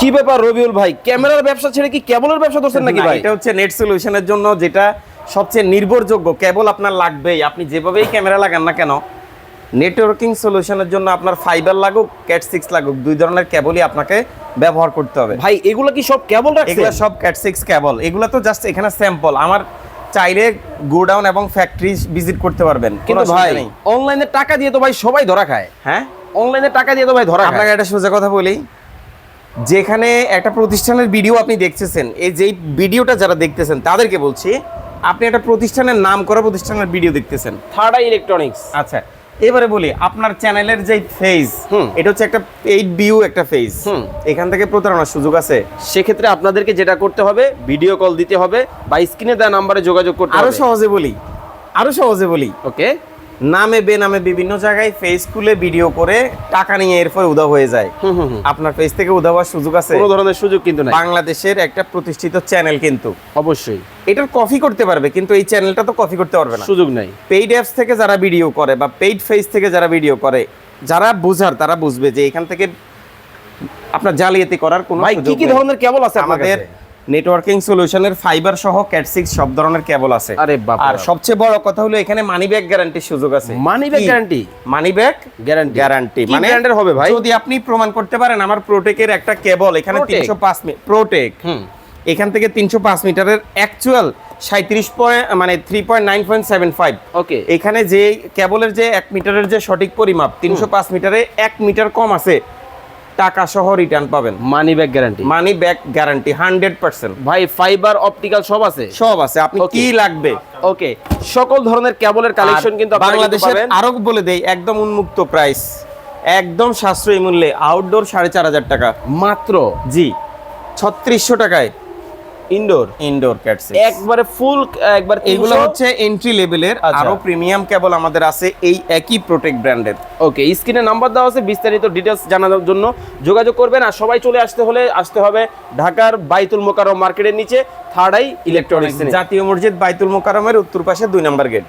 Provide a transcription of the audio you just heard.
কি ব্যাপার রবিউল ভাই? ক্যামেরার ব্যবসা ছেড়ে কি কেবলের ব্যবসা করছেন নাকি ভাই? এটা হচ্ছে নেট সলিউশনের জন্য যেটা সবচেয়ে নির্ভরযোগ্য। কেবল আপনার লাগবেই। আপনি যেভাবেই ক্যামেরা লাগান না কেন নেটওয়ার্কিং সলিউশনের জন্য আপনার ফাইবার লাগুক ক্যাট সিক্স লাগুক দুই ধরনের কেবলই আপনাকে ব্যবহার করতে হবে। ভাই এগুলো কি সব কেবল এগুলো সব ক্যাট সিক্স কেবল। এগুলো তো জাস্ট এখানে স্যাম্পল আমার চাইলে গোডাউন এবং ফ্যাক্টরি ভিজিট করতে পারবেন কিন্তু ভাই অনলাইনে টাকা দিয়ে তো ভাই সবাই ধরা খায়। হ্যাঁ? অনলাইনে টাকা দিয়ে তো ভাই ধরা আপনাকে একটা সোজা কথা বলি। যেখানে একটা প্রতিষ্ঠানের ভিডিও আপনি দেখতেছেন এই যেই ভিডিওটা যারা দেখতেছেন তাদেরকে বলছি আপনি একটা প্রতিষ্ঠানের নাম করা প্রতিষ্ঠানের ভিডিও দেখতেছেন। থার্ড আই ইলেকট্রনিক্স আচ্ছা এবারে বলি আপনার চ্যানেলের যে ফেজ। এটা হচ্ছে একটা পেইড ভিউ একটা ফেজ। এখান থেকে প্রতারণার সুযোগ আছে। সেক্ষেত্রে আপনাদেরকে যেটা করতে হবে ভিডিও কল দিতে হবে বা স্ক্রিনে দেওয়া নাম্বারে যোগাযোগ করতে আরও সহজে বলি আরও সহজে বলি। ওকে নামে বেনামে বিভিন্ন জায়গায় ফেস খুলে ভিডিও করে টাকা নিয়ে এরপর উধাও হয়ে যায়। আপনার ফেস থেকে উধাও হওয়ার সুযোগ আছে? কোনো ধরনের সুযোগ কিন্তু নাই। বাংলাদেশের একটা প্রতিষ্ঠিত চ্যানেল কিন্তু। অবশ্যই। এটার কপি করতে পারবে কিন্তু এই চ্যানেলটা তো কপি করতে পারবে না। সুযোগ নাই। পেইড অ্যাপস থেকে যারা ভিডিও করে বা পেইড ফেস থেকে যারা ভিডিও করে যারা বুঝার তারা বুঝবে যে এখান থেকে আপনার জালিয়াতি করার কোনো কি কি ধরনের কেবল আছে আমাদের? নেটওয়ার্কিং সলিউশনের ফাইবার সহ ক্যাট সিক্স সব ধরনের কেবল আছে। আরে আর সবচেয়ে বড় কথা হলো এখানে মানি ব্যাগ গ্যারান্টির সুযোগ আছে। Money bag guarantee money bag guarantee guarantee কি ব্র্যান্ডের হবে ভাই? যদি আপনি প্রমাণ করতে পারেন আমার প্রোটেকের একটা কেবল এখানে Protec? তিনশো পাঁচ প্রোটেক হুম। এখান থেকে তিনশো পাঁচ মিটারের অ্যাকচুয়াল সাঁত্রিশ পয়েন্ট মানে three point nine point seven five okay এখানে যে কেবলের যে এক মিটারের যে সঠিক পরিমাপ তিনশো পাঁচ মিটারে এক মিটার কম আছে। টাকা সহ রিটার্ন পাবেন। Money bag guarantee money back guarantee hundred percent ভাই ফাইবার অপটিক্যাল সব আছে? সব আছে। আপনি কি লাগবে? ওকে সকল ধরনের কেবলের কালেকশন কিন্তু বাংলাদেশের আরও বলে দেই একদম উন্মুক্ত প্রাইস একদম সাশ্রয়ী মূল্যে আউটডোর সাড়ে চার হাজার টাকা। মাত্র? জি ছত্রিশশো টাকায়। ইনডোর ইনডোর ক্যাটস একবারে ফুল একবার এগুলো হচ্ছে এন্ট্রি লেভেলের আচ্ছা। আরও প্রিমিয়াম কেবল আমাদের আছে এই একই প্রোটেক্ট ব্র্যান্ডের ওকে স্ক্রিনে নাম্বার দেওয়া আছে বিস্তারিত ডিটেলস জানানোর জন্য যোগাযোগ করবেন আর সবাই চলে আসতে হলে আসতে হবে ঢাকার বাইতুল মোকাররম মার্কেটের নিচে থার্ড আই ইলেকট্রনিক্স জাতীয় মসজিদ বাইতুল মোকারমের উত্তর পাশে দুই নম্বর গেট